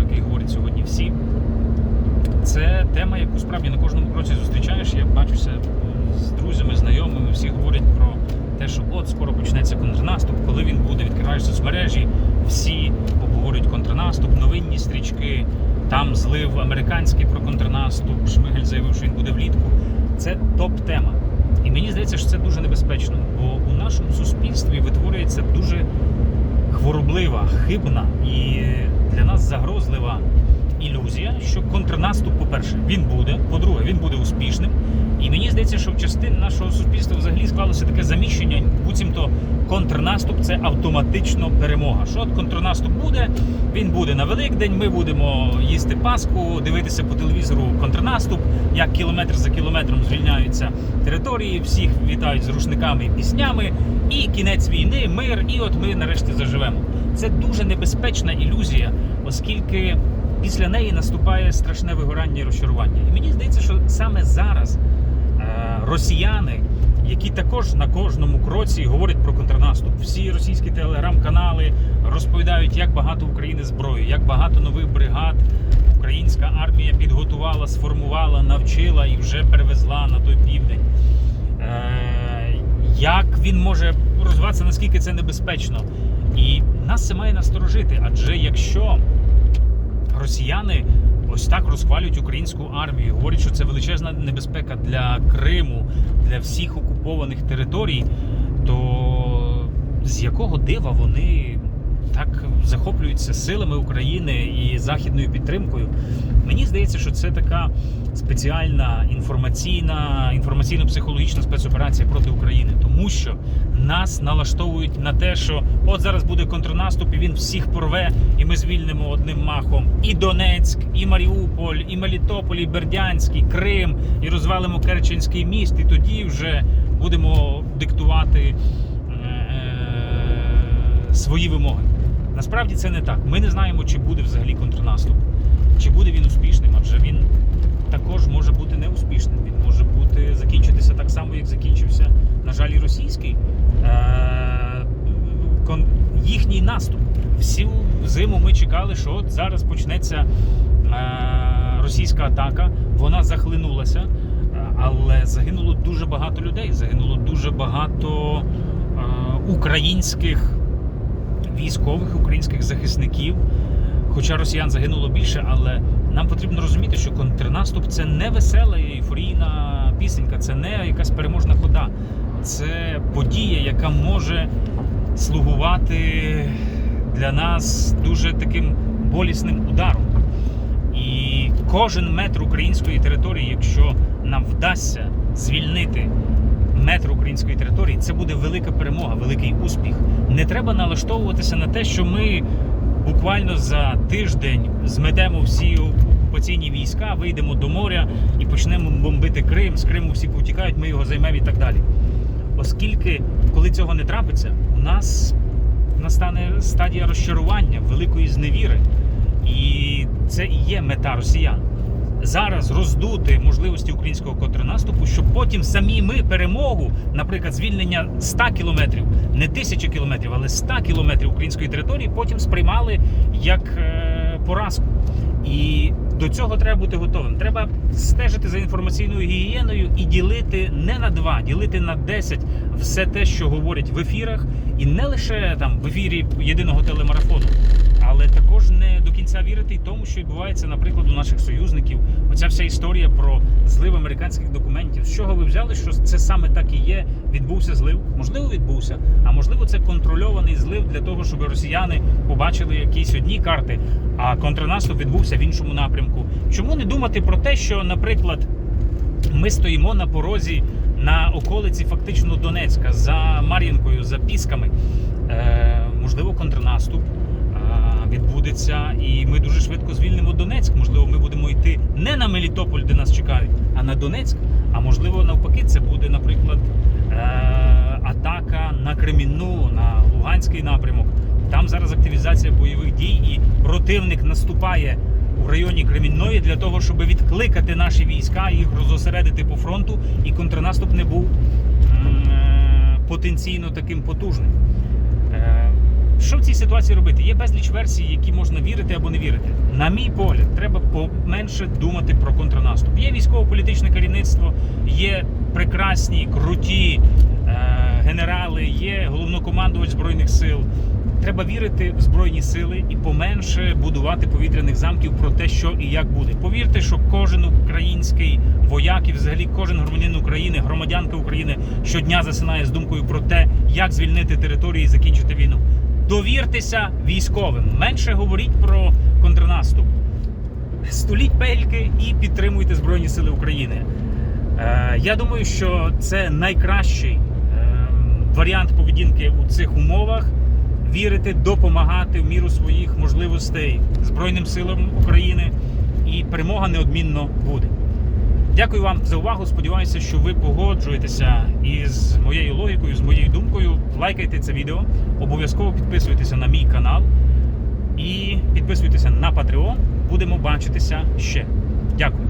про який говорять сьогодні всі. Це тема, яку справді на кожному кроці зустрічаєш. Я бачуся з друзями, знайомими, всі говорять про те, що от скоро почнеться контрнаступ, коли він буде, відкриваєш соцмережі, всі обговорюють контрнаступ, новинні стрічки, там злив американський про контрнаступ, Шмигель заявив, що він буде влітку. Це топ-тема. І мені здається, що це дуже небезпечно, бо у нашому суспільстві витворюється дуже хвороблива, хибна і для нас загрозлива ілюзія, що контрнаступ, по-перше, він буде, по-друге, він буде успішним. І мені здається, що в частині нашого суспільства взагалі склалося таке заміщення, буцімто контрнаступ це автоматично перемога. Що от контрнаступ буде, він буде на Великдень. Ми будемо їсти Пасху, дивитися по телевізору контрнаступ, як кілометр за кілометром звільняються території, всіх вітають з рушниками і піснями, і кінець війни, мир, і от ми нарешті заживемо. Це дуже небезпечна ілюзія, оскільки після неї наступає страшне вигорання і розчарування. І мені здається, що саме зараз е, росіяни, які також на кожному кроці говорять про контрнаступ, всі російські телеграм-канали розповідають, як багато України зброї, як багато нових бригад українська армія підготувала, сформувала, навчила і вже перевезла на той південь. Е, як він може розвиватися, наскільки це небезпечно? І нас це має насторожити, адже якщо росіяни ось так розхвалюють українську армію, говорять, що це величезна небезпека для Криму, для всіх окупованих територій, то з якого дива вони так захоплюються силами України і західною підтримкою? Мені здається, що це така спеціальна інформаційна, інформаційно-психологічна спецоперація проти України, тому що нас налаштовують на те, що от зараз буде контрнаступ, і він всіх порве, і ми звільнимо одним махом і Донецьк, і Маріуполь, і Мелітополь, і Бердянськ, і Крим, і розвалимо Керченський міст, і тоді вже будемо диктувати е, свої вимоги. Насправді це не так. Ми не знаємо, чи буде взагалі контрнаступ, чи буде він успішним, адже він також може бути неуспішним. Він може бути закінчитися так само, як закінчився, на жаль, і російський е- кон- їхній наступ. Всю зиму ми чекали, що от зараз почнеться е- російська атака. Вона захлинулася, е, але загинуло дуже багато людей. Загинуло дуже багато е- українських військових, українських захисників. Хоча росіян загинуло більше, але нам потрібно розуміти, що контрнаступ це не весела ейфорійна пісенька, це не якась переможна хода. Це подія, яка може слугувати для нас дуже таким болісним ударом. І кожен метр української території, якщо нам вдасться звільнити метр української території, це буде велика перемога, великий успіх. Не треба налаштовуватися на те, що ми буквально за тиждень зметемо всі окупаційні війська, вийдемо до моря і почнемо бомбити Крим. З Криму всі повтікають, ми його займемо і так далі. Оскільки, коли цього не трапиться, у нас настане стадія розчарування, великої зневіри. І це і є мета росіян. Зараз роздути можливості українського контрнаступу, щоб потім самі ми перемогу, наприклад, звільнення 100 кілометрів, не тисячі кілометрів, але 100 кілометрів української території, потім сприймали як е, поразку. І до цього треба бути готовим. Треба стежити за інформаційною гігієною і ділити не на два, ділити на 10 все те, що говорять в ефірах, і не лише там в ефірі єдиного телемарафону, але також не до кінця вірити й тому, що відбувається, наприклад, у наших союзників. Оця вся історія про злив американських документів. З чого ви взяли, що це саме так і є? Відбувся злив? Можливо, відбувся, а можливо, це контрольований злив для того, щоб росіяни побачили якісь одні карти, а контрнаступ відбувся в іншому напрямку. Чому не думати про те, що, наприклад, ми стоїмо на порозі на околиці фактично Донецька за Мар'їнкою, за Пісками. Е, можливо, контрнаступ е, відбудеться, і ми дуже швидко звільнимо Донецьк. На Мелітополь, де нас чекають, а на Донецьк. А можливо, навпаки, це буде, наприклад, е, атака на Кремінну, на Луганський напрямок. Там зараз активізація бойових дій, і противник наступає в районі Кремінної для того, щоб відкликати наші війська, їх розосередити по фронту, і контрнаступ не був е, потенційно таким потужним. Що в цій ситуації робити? Є безліч версій, які можна вірити або не вірити. На мій погляд, треба поменше думати про контрнаступ. Є військово-політичне керівництво, є прекрасні, круті е, генерали, є головнокомандувач збройних сил. Треба вірити в збройні сили і поменше будувати повітряних замків про те, що і як буде. Повірте, що кожен український вояк і взагалі кожен громадянин України, громадянка України щодня засинає з думкою про те, як звільнити території і закінчити війну. Довіртеся військовим. Менше говоріть про контрнаступ. Століть пельки і підтримуйте Збройні Сили України. Е, я думаю, що це найкращий е, варіант поведінки у цих умовах. Вірити, допомагати в міру своїх можливостей Збройним силам України, і перемога неодмінно буде. Дякую вам за увагу. Сподіваюся, що ви погоджуєтеся із моєю логікою, з моєю. Лайкайте це відео, обов'язково підписуйтеся на мій канал і підписуйтеся на Patreon. Будемо бачитися ще. Дякую.